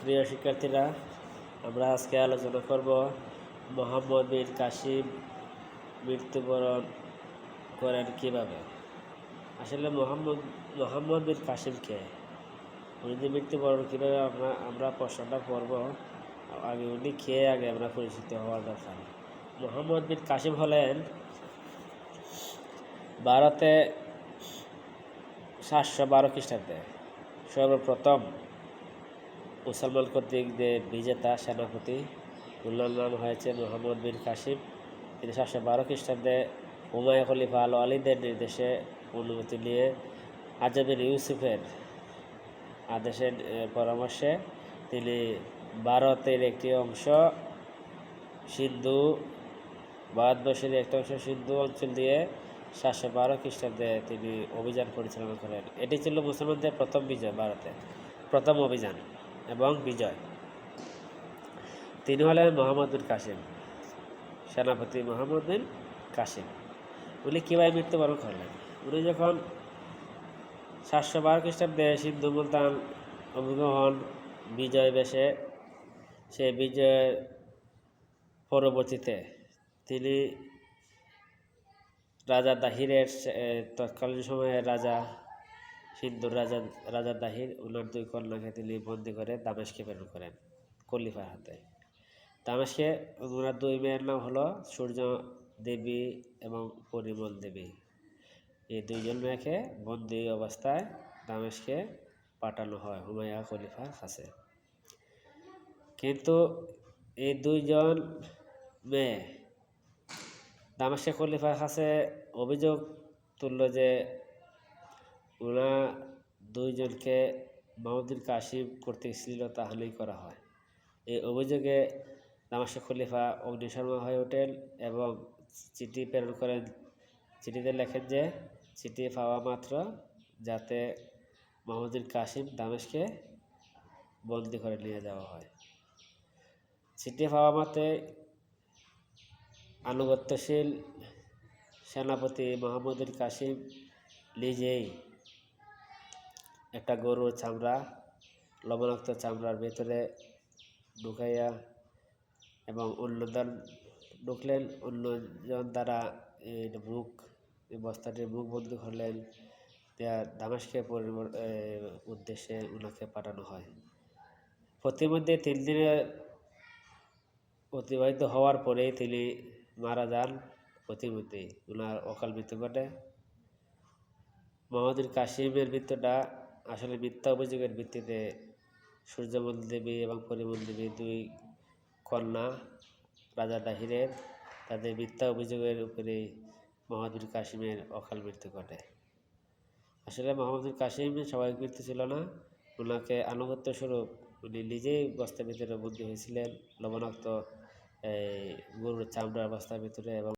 প্রিয় শিক্ষার্থীরা, আমরা আজকে আলোচনা করব মোহাম্মদ বিন কাসিম মৃত্যুবরণ করেন কীভাবে? আসলে মোহাম্মদ মোহাম্মদ বিন কাসিমকে উনি যে মৃত্যুবরণ কীভাবে আমরা আমরা প্রশ্নটা করব, আগে উনি খেয়ে আগে আমরা পরিচিত হওয়ার দরকার মোহাম্মদ বিন কাসিম হলেন ভারতে সাতশো বারো খ্রিস্টাব্দে সর্বপ্রথম মুসলমান কর্তৃক বিজেতা, সেনাপতি নাম হয়েছে মোহাম্মদ বিন কাসিম। তিনি সাতশো বারো খ্রিস্টাব্দে হুমায়ুন খলিফা আল আলীদের নির্দেশে অনুমতি নিয়ে আজমির ইউসুফের আদেশের পরামর্শে তিনি ভারতের একটি অংশ, সিন্ধু ভারতবর্ষের একটি অংশ, সিন্ধু অঞ্চল দিয়ে সাতশো বারো খ্রিস্টাব্দে তিনি অভিযান পরিচালনা করেন। এটি ছিল মুসলমানদের প্রথম বিজয় ভারতে, প্রথম অভিযান। এবং বিজয়। তিনি হলেন মোহাম্মদ বিন কাসিম, সেনাপতি মোহাম্মদ বিন কাসিম। উনি কীভাবে মৃত্যুবরণ করলেন? উনি যখন সাতশো বারো খ্রিস্টাব্দে সিন্ধু মুলতান অভিগমন বিজয় বেশে, সে বিজয়ের পরবর্তীতে তিনি রাজা দাহিরের তৎকালীন সময়ে রাজা সিন্ধুর রাজা রাজা দাহির উনার দুই কন্যাকে তিনি বন্দি করে দামেশকে প্রেরণ করেন কলিফার হাতে। দামেশকে ওনার দুই মেয়ের নাম হলো সূর্য দেবী এবং পরিমল দেবী। এই দুইজন মেয়েকে বন্দি অবস্থায় দামেশকে পাঠানো হয় হুমায়া খলিফার কাছে। কিন্তু এই দুইজন মেয়ে দামেশকে খলিফার কাছে অভিযোগ তুলল যে ওনা দুইজনকে মাহমুদুল কাশিম কর্তৃক শ্লীলতাহানি করা হয়। এই অভিযোগে দামাশক খলিফা অগ্নিশর্মা হয়ে ওঠেন এবং চিঠি প্রেরণ করেন। চিঠিতে লেখেন যে, চিঠি পাওয়া মাত্র যাতে মাহমুদুল কাশিম দামেশকে বন্দি করে নিয়ে যাওয়া হয়। চিঠি পাওয়া মাত্রে আনুগত্যশীল সেনাপতি মোহাম্মদুল কাশিম নিজেই একটা গরুর চামড়া, লবণাক্ত চামড়ার ভেতরে ঢুকাইয়া এবং অন্যজন ঢুকলেন। অন্যজন দ্বারা মুখ বস্তাটির মুখ বন্ধ করলেন। পরিবর- উদ্দেশ্যে ওনাকে পাঠানো হয়। প্রতিমধ্যে তিন দিনে অতিবাহিত হওয়ার পরেই তিনি মারা যান। প্রতিমধ্যেই ওনার অকাল মৃত্যু ঘটে। মোহাম্মদুল কাশিমের মৃত্যুটা আসলে মিথ্যা অভিযোগের ভিত্তিতে সূর্যমল দেবী এবং পরিমল দেবী দুই কন্যা, রাজা দাহিরের তাদের মিথ্যা অভিযোগের উপরে মোহাম্মদুল কাশিমের অকাল মৃত্যু ঘটে। আসলে মোহাম্মদুল কাশিমের স্বাভাবিক মৃত্যু ছিল না। ওনাকে আনুগত্য স্বরূপ উনি নিজেই বস্তার ভিতরে বন্দী হয়েছিলেন। লবণাক্ত, এই, গরুর চামড়ার বস্তার ভিতরে এবং